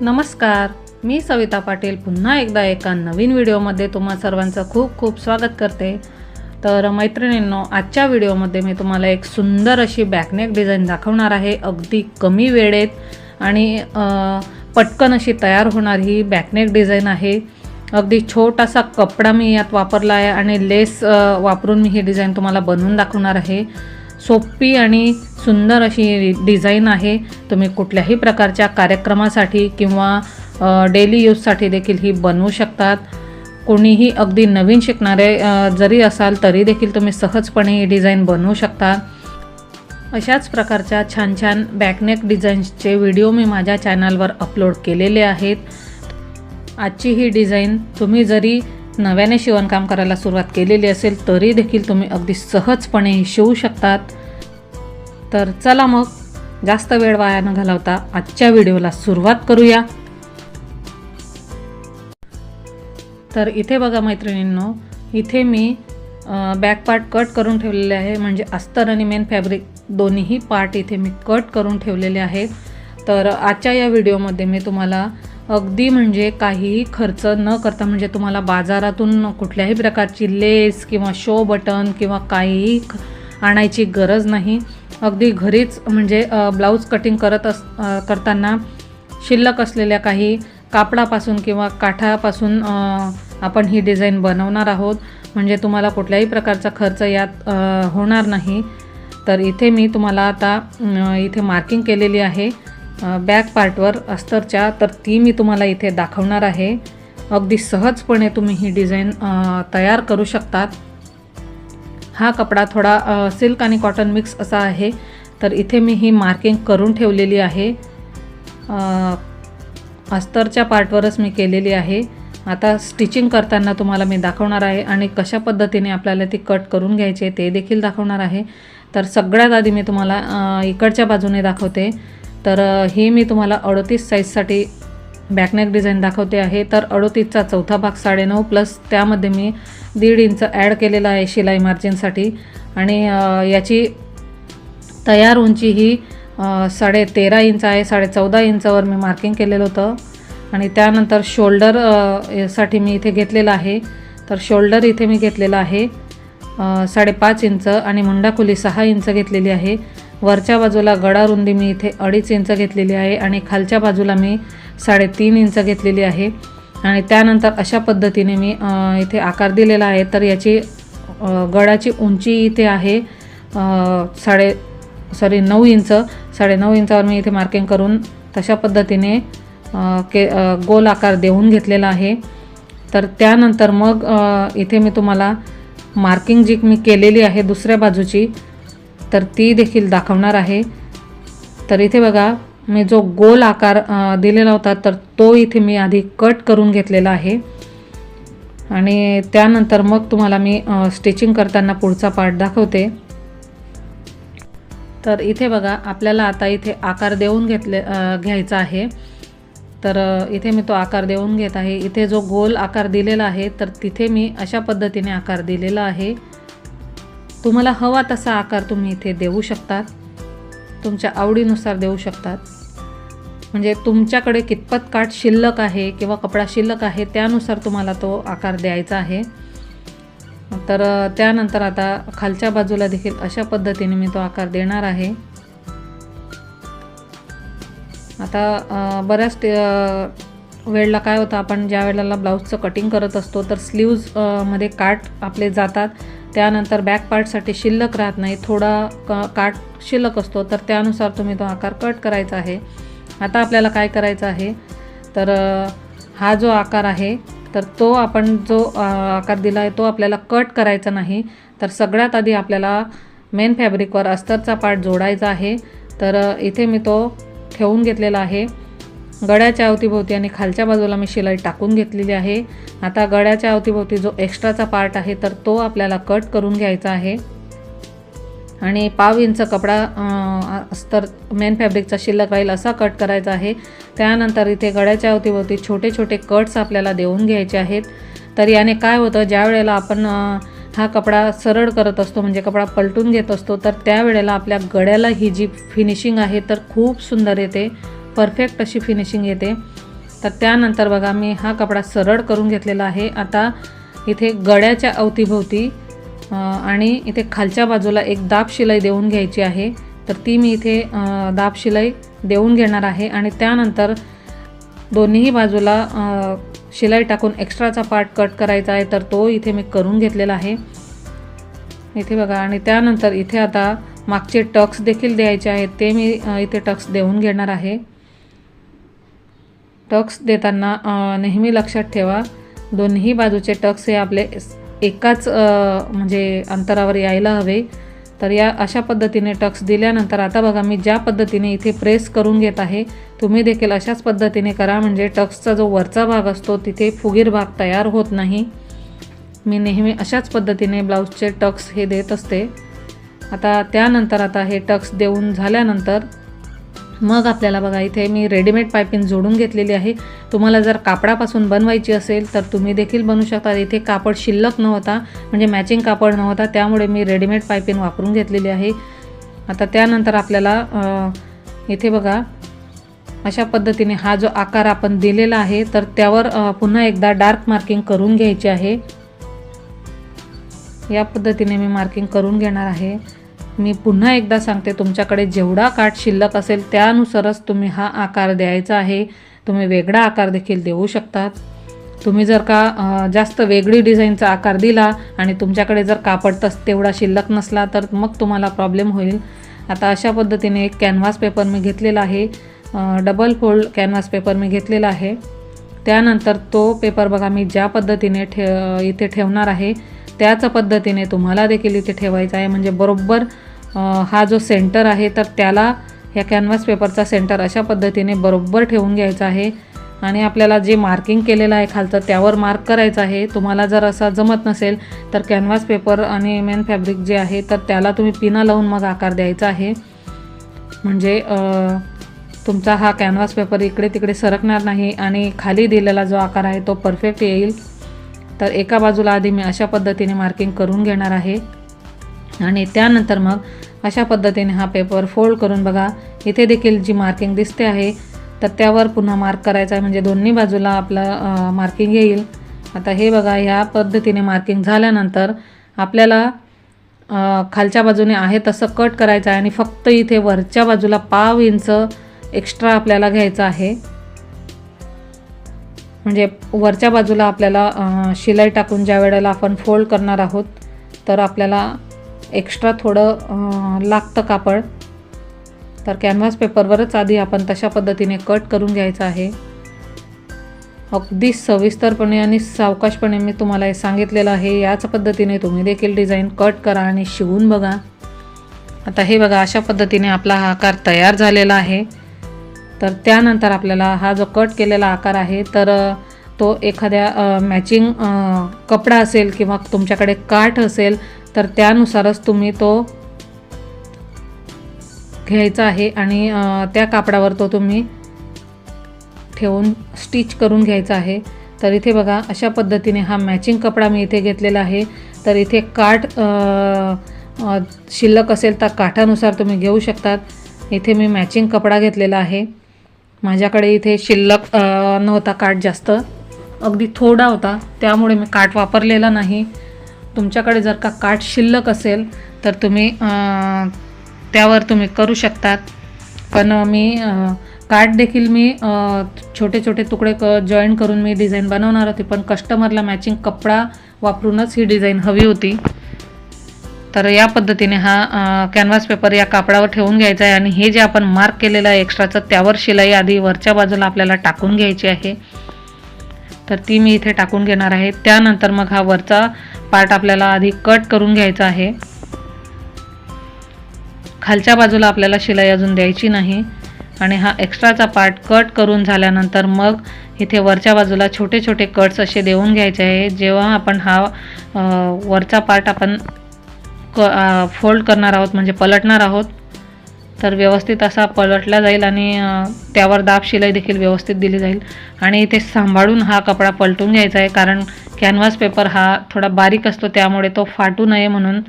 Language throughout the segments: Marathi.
नमस्कार मी सविता पाटील पुन्हा एकदा एका नवीन व्हिडिओमध्ये तुम्हा सर्वांचं खूप खूप स्वागत करते. तर मैत्रिणींनो आजच्या व्हिडिओमध्ये मी तुम्हाला एक सुंदर अशी बॅकनेक डिझाईन दाखवणार आहे. अगदी कमी वेळेत आणि पटकन अशी तयार होणारी ही बॅकनेक डिझाईन आहे. अगदी छोटासा कपडा मी यात वापरला आहे आणि लेस वापरून मी ही डिझाईन तुम्हाला बनवून दाखवणार आहे. सोपी आणि सुंदर अशी डिझाईन आहे. तुम्ही कुठल्याही प्रकारच्या कार्यक्रमासाठी किंवा डेली यूजसाठी देखील ही बनवू शकतात. कोणीही अगदी नवीन शिकणारे जरी असाल तरी देखील तुम्ही सहजपणे ही डिझाईन बनवू शकता. अशाच प्रकारच्या छान छान बॅकनेक डिझाईन्सचे व्हिडिओ मी माझ्या चॅनलवर अपलोड केलेले आहेत. आजची ही डिझाईन तुम्ही जरी नव्याने शिवणकाम करायला सुरुवात केलेली असेल तरी देखील तुम्ही अगदी सहजपणे शिवू शकतात. तर चला मग जास्त वेळ वाया न घालवता आजच्या व्हिडिओला सुरुवात करूया. तर इथे बघा मैत्रिणींनो इथे मी बॅक पार्ट कट करून ठेवलेले आहे. म्हणजे अस्तर आणि मेन फॅब्रिक दोन्हीही पार्ट इथे मी कट करून ठेवलेले आहे. तर आजच्या या व्हिडिओमध्ये मी तुम्हाला अगदी म्हणजे काहीही खर्च न करता म्हणजे तुम्हाला बाजारातून कुठल्याही प्रकारची लेस किंवा शो बटन किंवा काहीही आणायची गरज नाही. अगदी घरीच म्हणजे ब्लाऊज कटिंग करत अस करताना शिल्लक असलेल्या काही कापडापासून किंवा काठापासून आपण ही डिझाईन बनवणार आहोत. म्हणजे तुम्हाला कुठल्याही प्रकारचा खर्च यात होणार नाही. तर इथे मी तुम्हाला आता इथे मार्किंग केलेली आहे. बॅक पार्टवर अस्तरच्या तर ती मी तुम्हाला इथे दाखवणार आहे. अगदी सहजपणे तुम्ही ही डिझाईन तयार करू शकतात. हा कपडा थोडा सिल्क आणि कॉटन मिक्स असा आहे. तर इथे मी ही मार्किंग करून ठेवलेली आहे. अस्तरच्या पार्टवरच मी केलेली आहे. आता स्टिचिंग करताना तुम्हाला मी दाखवणार आहे आणि कशा पद्धतीने आपल्याला ती कट करून घ्यायची ते देखील दाखवणार आहे. तर सगळ्यात आधी मी तुम्हाला इकडच्या बाजूने दाखवते. तर ही मी तुम्हाला अडतीस साईजसाठी बॅकनेक डिझाईन दाखवते आहे. तर अडोतीसचा चौथा भाग साडेनऊ प्लस त्यामध्ये मी दीड इंच ॲड केलेला आहे शिलाई मार्जिनसाठी आणि याची तयार उंची ही साडे तेरा इंच आहे. साडे चौदा इंचावर मी मार्किंग केलेलं होतं. आणि त्यानंतर शोल्डरसाठी मी इथे घेतलेलं आहे. तर शोल्डर इथे मी घेतलेलं आहे. साडेपाच इंच आणि मुंडाखोली सहा इंच घेतलेली आहे. वरच्या बाजूला गडा रुंदी मी इथे अडीच इंच घेतलेली आहे आणि खालच्या बाजूला मी साडेतीन इंच घेतलेली आहे. आणि त्यानंतर अशा पद्धतीने मी इथे आकार दिलेला आहे. तर याची गडाची उंची इथे आहे साडे सॉरी नऊ इंच. साडे नऊ इंचावर मी इथे मार्किंग करून तशा पद्धतीने के गोल आकार देऊन घेतलेला आहे. तर त्यानंतर मग इथे मी तुम्हाला मार्किंग जी मी केलेली आहे दुसऱ्या बाजूची तर ती देखील दाखवणार आहे. तर इथे बघा मी जो गोल आकार दिलेला होता तर तो इथे मी आधी कट करून घेतलेला आहे. आणि त्यानंतर मग तुम्हाला मी स्टिचिंग करताना पुढचा पार्ट दाखवते. तर इथे बघा आपल्याला आता इथे आकार देऊन घेतले घ्यायचा आहे. तर इथे मी तो आकार देऊन घेत आहे. इथे जो गोल आकार दिलेला आहे तर तिथे मी अशा पद्धतीने आकार दिलेला आहे. तुम्हाला हवा तसा आकार तुम्ही इथे देऊ शकतात. तुमच्या आवडीनुसार देऊ शकतात. म्हणजे तुमच्याकडे कितपत काठ शिल्लक आहे किंवा कपडा शिल्लक आहे त्यानुसार तुम्हाला तो आकार द्यायचा आहे. तर त्यानंतर आता खालच्या बाजूला देखील अशा पद्धतीने मी तो आकार देणार आहे. आता बऱ्याच ते- वेळेला काय होतं आपण ज्या वेळेला ब्लाऊजचं कटिंग करत असतो तर स्लीव्जमध्ये काठ आपले जातात. त्यानंतर बॅक पार्टसाठी शिल्लक राहत नाही. थोडा क काट शिल्लक असतो तर त्यानुसार तुम्ही तो आकार कट करायचा आहे. आता आपल्याला काय करायचं आहे? तर हा जो आकार आहे तर तो आपण जो आकार दिला आहे तो आपल्याला कट करायचा नाही. तर सगळ्यात आधी आपल्याला मेन फॅब्रिकवर अस्तरचा पार्ट जोडायचा आहे. तर इथे मी तो ठेवून घेतलेला आहे. गळ्याच्या अवतीभोवती आणि खालच्या बाजूला मी शिलाई टाकून घेतलेली आहे. आता गळ्याच्या अवतीभोवती जो एक्स्ट्राचा पार्ट आहे तर तो आपल्याला कट करून घ्यायचा आहे. आणि पाव इंच कपडा अस्तर मेन फॅब्रिकचा शिल्लक राहील असा कट करायचा आहे. त्यानंतर इथे गळ्याच्या अवतीभोवती छोटे छोटे कट्स आपल्याला देऊन घ्यायचे आहेत. तर याने काय होतं ज्या वेळेला आपण हा कपडा सरळ करत असतो म्हणजे कपडा पलटून घेत असतो तर त्यावेळेला आपल्या गळ्याला ही जी फिनिशिंग आहे तर खूप सुंदर येते. परफेक्ट अशी फिनिशिंग येते. तर त्यानंतर बघा मी हा कपडा सरळ करून घेतलेला आहे. आता इथे गळ्याच्या अवतीभोवती आणि इथे खालच्या बाजूला एक दाब शिलाई देऊन घ्यायची आहे. तर ती मी इथे दाब शिलाई देऊन घेणार आहे. आणि त्यानंतर दोन्हीही बाजूला शिलाई टाकून एक्स्ट्राचा पार्ट कट करायचा आहे. तर तो इथे मी करून घेतलेला आहे. इथे बघा आणि त्यानंतर इथे आता मागचे टक्स देखील द्यायचे आहेत. ते मी इथे टक्स देऊन घेणार आहे. टक्स देताना नेहमी लक्षात ठेवा. दोन्ही बाजूचे टक्स हे आपले एकाच म्हणजे अंतरावर यायला हवे. तर या अशा पद्धतीने टक्स दिल्यानंतर आता बघा मी ज्या पद्धतीने इथे प्रेस करून घेत आहे तुम्ही देखील अशाच पद्धतीने करा. म्हणजे टक्सचा जो वरचा भाग असतो तिथे फुगीर भाग तयार होत नाही. मी नेहमी अशाच पद्धतीने ब्लाऊजचे टक्स हे देत असते. आता त्यानंतर आता हे टक्स देऊन झाल्यानंतर मग आपल्याला बघा इथे मी रेडीमेड पायपिंग जोडून घेतलेली आहे. तुम्हाला जर कापडापासून बनवायची असेल तर तुम्ही देखील बनवू शकता. इथे कापड शिल्लक नव्हता म्हणजे मॅचिंग कापड नव्हता. त्यामुळे मी रेडीमेड पायपिंग वापरून घेतलेली आहे. आता त्यानंतर आपल्याला इथे बघा अशा पद्धतीने हा जो आकार आपण दिलेला आहे तर त्यावर पुन्हा एकदा डार्क मार्किंग करून घ्यायची आहे. या पद्धतीने मी मार्किंग करून घेणार आहे. मी पुन्हा एकदा सांगते तुमच्याकडे जेवढा काठ शिल्लक असेल त्यानुसारच तुम्ही हा आकार द्यायचा आहे. तुम्ही वेगळा आकार देखील देऊ शकतात. तुम्ही जर का जास्त वेगळी डिझाईनचा आकार दिला आणि तुमच्याकडे जर कापड तस तेवढा शिल्लक नसला तर मग तुम्हाला प्रॉब्लेम होईल. आता अशा पद्धतीने एक कॅनव्हास पेपर मी घेतलेला आहे. डबल फोल्ड कॅनव्हास पेपर मी घेतलेला आहे. त्यानंतर तो पेपर बघा मी ज्या पद्धतीने ठे इथे ठेवणार आहे त्याच पद्धतीने तुम्हाला देखील इथे ठेवायचा आहे. म्हणजे बरोबर हा जो सेंटर आहे तर त्याला ह्या कॅनव्हास पेपरचा सेंटर अशा पद्धतीने बरोबर ठेवून घ्यायचा आहे. आणि आपल्याला जे मार्किंग केलेलं आहे खालचं त्यावर मार्क करायचं आहे. तुम्हाला जर असा जमत नसेल तर कॅनव्हास पेपर आणि मेन फॅब्रिक जे आहे तर त्याला तुम्ही पिना लावून मग आकार द्यायचा आहे. म्हणजे तुमचा हा कॅनव्हास पेपर इकडे तिकडे सरकणार नाही आणि खाली दिलेला जो आकार आहे तो परफेक्ट येईल. तर एका बाजूला आधी मी अशा पद्धतीने मार्किंग करून घेणार आहे. आणि त्यानंतर मग अशा पद्धतीने हा पेपर फोल्ड करून बघा. इथे देखील जी मार्किंग दिसते आहे तर त्यावर पुन्हा मार्क करायचा आहे. म्हणजे दोन्ही बाजूला आपलं मार्किंग येईल. आता हे बघा ह्या पद्धतीने मार्किंग झाल्यानंतर आपल्याला खालच्या बाजूने आहे तसं कट करायचं आहे. आणि फक्त इथे वरच्या बाजूला पाव इंच एक्स्ट्रा आपल्याला घ्यायचं आहे. म्हणजे वरच्या बाजूला आपल्याला शिलाई टाकून ज्या वेळेला आपण फोल्ड करणार आहोत तर आपल्याला एक्स्ट्रा थोडं लागतं कापड. तर कॅनव्हास पेपरवरच आधी आपण तशा पद्धतीने कट करून घ्यायचं आहे. अगदी सविस्तरपणे आणि सावकाशपणे मी तुम्हाला हे सांगितलेलं आहे. याच पद्धतीने तुम्ही देखील डिझाईन कट करा आणि शिवून बघा. आता हे बघा अशा पद्धतीने आपला हा आकार तयार झालेला आहे. तर त्यानंतर आपल्याला हा जो कट केलेला आकार आहे तर तो एखाद्या मॅचिंग कपडा असेल किंवा तुमच्याकडे काठ असेल तर त्यानुसारच तुम्ही तो घ्यायचा आहे आणि त्या कापडावर तो तुम्ही ठेवून स्टिच करून घ्यायचा आहे. तर इथे बघा अशा पद्धतीने हा मॅचिंग कपडा मी इथे घेतलेला आहे. तर इथे काठ शिल्लक असेल तर काठानुसार तुम्ही घेऊ शकतात. इथे मी मॅचिंग कपडा घेतलेला आहे. माझ्याकडे इथे शिल्लक नव्हता काठ जास्त. अगदी थोडा होता त्यामुळे मी काठ वापरलेला नाही. तुमच्याकडे जर का काठ शिल्लक असेल तर तुम्ही त्यावर तुम्ही करू शकतात. पण मी काठ देखील मी छोटे छोटे तुकडे क जॉईन करून मी डिझाईन बनवणार होती पण कस्टमरला मॅचिंग कपडा वापरूनच ही डिझाईन हवी होती. तर या पद्धतीने हा कॅनव्हास पेपर या कापडावर ठेवून घ्यायचा आहे आणि हे जे आपण मार्क केलेलं आहे एक्स्ट्राचं त्यावर शिलाई आधी वरच्या बाजूला आपल्याला टाकून घ्यायची आहे. तर ती मी इथे टाकून घेणार आहे. त्यानंतर मग हा वरचा पार्ट आपल्याला आधी कट करून घ्यायचा आहे. खालच्या बाजूला आपल्याला शिलाई अजून द्यायची नाही. आणि हा एक्स्ट्राचा पार्ट कट करून झाल्यानंतर मग इथे वरच्या बाजूला छोटे छोटे कट्स असे देऊन घ्यायचे आहे. जेव्हा आपण हा वरचा पार्ट आपण क फोल्ड करणार आहोत म्हणजे पलटणार आहोत. तर व्यवस्थित असा पलटला जाईल आणि त्यावर दाब शिलाई देखील व्यवस्थित दिली जाईल. आणि इथे सांभाळून हा कपडा पलटून घ्यायचा आहे कारण कॅनव्हास पेपर हा थोडा बारीक असतो त्यामुळे तो फाटू नये म्हणून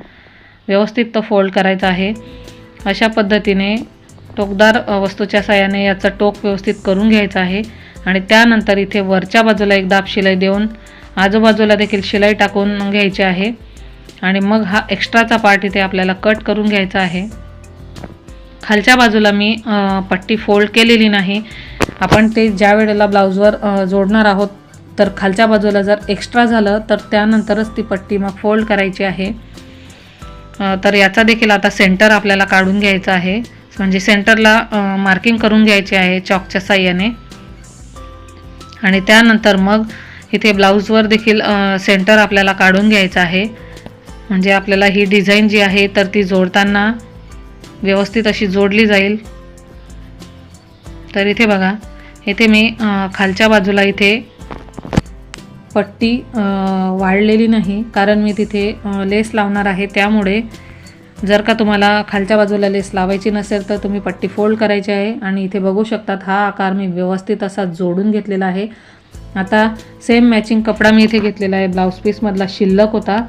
व्यवस्थित तो फोल्ड करायचा आहे. अशा पद्धतीने टोकदार वस्तूच्या साह्याने याचं टोक व्यवस्थित करून घ्यायचं आहे. आणि त्यानंतर इथे वरच्या बाजूला एक दाब शिलाई देऊन आजूबाजूला देखील शिलाई टाकून घ्यायची आहे. आणि मग हा एक्स्ट्राचा पार्ट इथे आपल्याला कट करून घ्यायचा आहे. खालच्या बाजूला मी पट्टी फोल्ड केलेली नाही. आपण ते ज्या वेळेला ब्लाऊजवर जोडणार आहोत तर खालच्या बाजूला जर एक्स्ट्रा झालं तर त्यानंतरच ती पट्टी मग फोल्ड करायची आहे. तर याचा देखील आता सेंटर आपल्याला काढून घ्यायचा आहे. म्हणजे सेंटरला मार्किंग करून घ्यायची आहे चॉकच्या साह्याने. आणि त्यानंतर मग इथे ब्लाऊजवर देखील सेंटर आपल्याला काढून घ्यायचं आहे. म्हणजे आपल्याला ही डिझाईन जी आहे तर ती जोडताना व्यवस्थित अशी जोडली जाईल. तर इथे बघा इथे मी खालच्या बाजूला इथे पट्टी वाढलेली नाही कारण मी तिथे लेस लावणार आहे. त्यामुळे जर का तुम्हाला खालच्या बाजूला लेस लावायची नसेल तर तुम्ही पट्टी फोल्ड करायची आहे. आणि इथे बघू शकतात हा आकार मी व्यवस्थित असा जोडून घेतलेला आहे. आता सेम मॅचिंग कपडा मी इथे घेतलेला आहे. ब्लाऊज पीसमधला शिल्लक होता.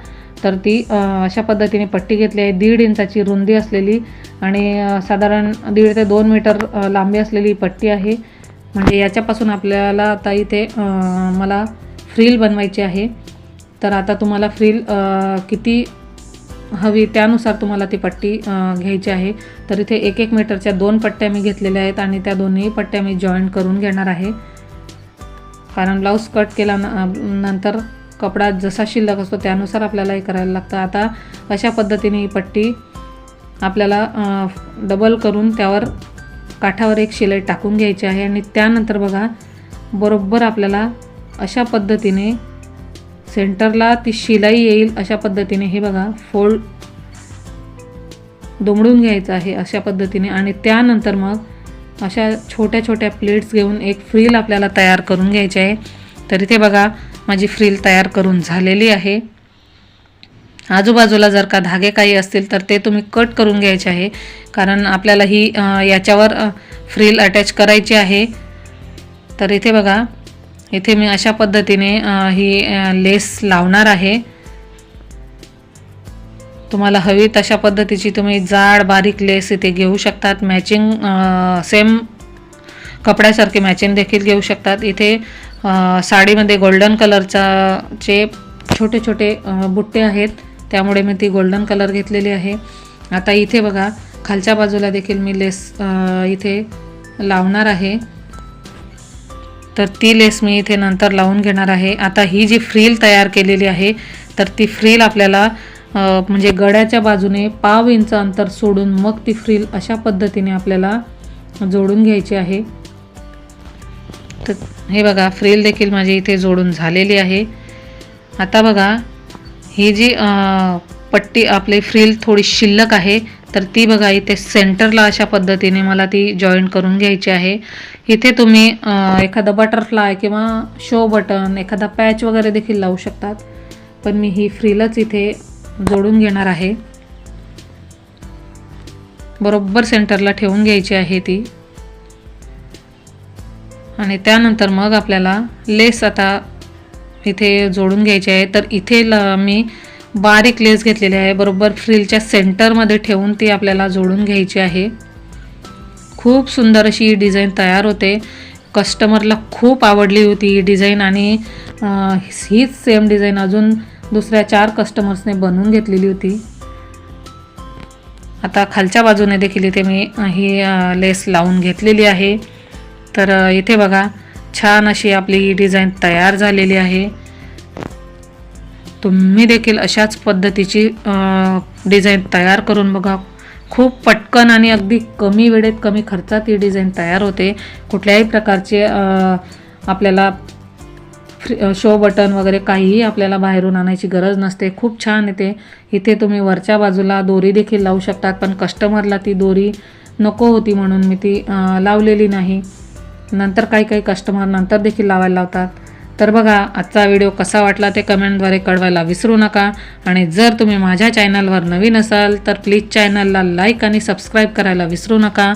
तर ती अशा पद्धतीने पट्टी घेतली आहे. दीड इंचाची रुंदी असलेली आणि साधारण दीड ते दोन मीटर लांबी असलेली पट्टी आहे. म्हणजे याच्यापासून आपल्याला आता इथे मला फ्रील बनवायची आहे. तर आता तुम्हाला फ्रील किती हवी त्यानुसार तुम्हाला ती पट्टी घ्यायची आहे. तर इथे एक एक मीटरच्या दोन पट्ट्या मी घेतलेल्या आहेत आणि त्या दोन्ही पट्ट्या मी जॉईंट करून घेणार आहे. कारण ब्लाऊज कट केला नंतर कपडा जसा शिल्लक असतो त्यानुसार आपल्याला हे करायला लागतं. आता अशा पद्धतीने ही पट्टी आपल्याला डबल करून त्यावर काठावर एक शिलाई टाकून घ्यायची आहे आणि त्यानंतर बघा बरोबर आपल्याला अशा पद्धतीने सेंटरला ती शिलाई येईल अशा पद्धतीने हे बघा फोल्ड दुमडून घ्यायचं आहे अशा पद्धतीने आणि त्यानंतर मग अशा छोट्या छोट्या प्लेट्स घेऊन एक फ्रील आपल्याला तयार करून घ्यायची आहे. तर इथे बघा माझी फ्रील तयार करून झालेली आहे. आजूबाजूला जर का धागे काही असतील तर ते तुम्ही कट करून घ्यायचे आहे. कारण आपल्याला ही याच्यावर फ्रील अटॅच करायची आहे. तर इथे बघा इथे मी अशा पद्धतीने ही लेस लावणार आहे. तुम्हाला हवी तशा पद्धतीची तुम्ही जाड बारीक लेस इथे घेऊ शकतात. मॅचिंग सेम कपड्यासारखे मॅचिंग देखील घेऊ शकतात. इथे साडीमध्ये गोल्डन कलरचा चे छोटे छोटे बुट्टे आहेत त्यामुळे मी ती गोल्डन कलर घेतलेली आहे. आता इथे बघा खालच्या बाजूला देखील मी लेस इथे लावणार आहे. तर ती लेस मी इथे नंतर लावून घेणार आहे. आता ही जी फ्रील तयार केलेली आहे तर ती फ्रील आपल्याला म्हणजे गड्याच्या बाजूने पाव इंच अंतर सोडून मग ती फ्रील अशा पद्धतीने आपल्याला जोडून घ्यायची आहे. तर हे बघा फ्रील देखील माझी इथे जोडून झालेली आहे. आता बघा ही जी पट्टी आपली फ्रील थोडी शिल्लक आहे तर ती बघा इथे सेंटरला अशा पद्धतीने मला ती जॉईंट करून घ्यायची आहे. इथे तुम्ही एखादा बटरफ्लाय किंवा शो बटन एखादा पॅच वगैरे देखील लावू शकतात. पण मी ही फ्रीलच इथे जोडून घेणार आहे. बरोबर सेंटरला ठेवून घ्यायची आहे ती. आणि त्यानंतर मग आपल्याला लेस आता इथे जोडून घ्यायची आहे. तर इथे ल मी बारीक लेस घेतलेली आहे. बरोबर फ्रिलच्या सेंटरमध्ये ठेवून ती आपल्याला जोडून घ्यायची आहे. खूप सुंदर अशी ही डिझाईन तयार होते. कस्टमरला खूप आवडली होती ही डिझाईन आणि हीच सेम डिझाईन अजून दुसऱ्या चार कस्टमर्सने बनवून घेतलेली होती. आता खालच्या बाजूने देखील इथे मी ही लेस लावून घेतलेली आहे. तर इथे बघा छान अशी आपली ही डिझाईन तयार झालेली आहे. तुम्ही देखील अशाच पद्धतीची डिझाईन तयार करून बघा. खूप पटकन आणि अगदी कमी वेळेत कमी खर्चात ही डिझाईन तयार होते. कुठल्याही प्रकारचे आपल्याला फ्री शो बटन वगैरे काहीही आपल्याला बाहेरून आणायची गरज नसते. खूप छान येते. इथे तुम्ही वरच्या बाजूला दोरी देखील लावू शकतात पण कस्टमरला ती दोरी नको होती म्हणून मी ती लावलेली नाही. नंतर काही काही कस्टमर नंतर देखील लावायला लावतात. तर बघा आजचा व्हिडिओ कसा वाटला ते कमेंटद्वारे कळवायला विसरू नका. आणि जर तुम्ही माझ्या चॅनलवर नवीन असाल तर प्लीज चॅनलला लाईक आणि सबस्क्राईब करायला विसरू नका.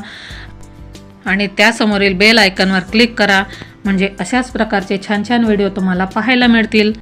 आणि त्यासमोरील बेल आयकनवर क्लिक करा. म्हणजे अशाच प्रकारचे छान छान व्हिडिओ तुम्हाला पाहायला मिळतील.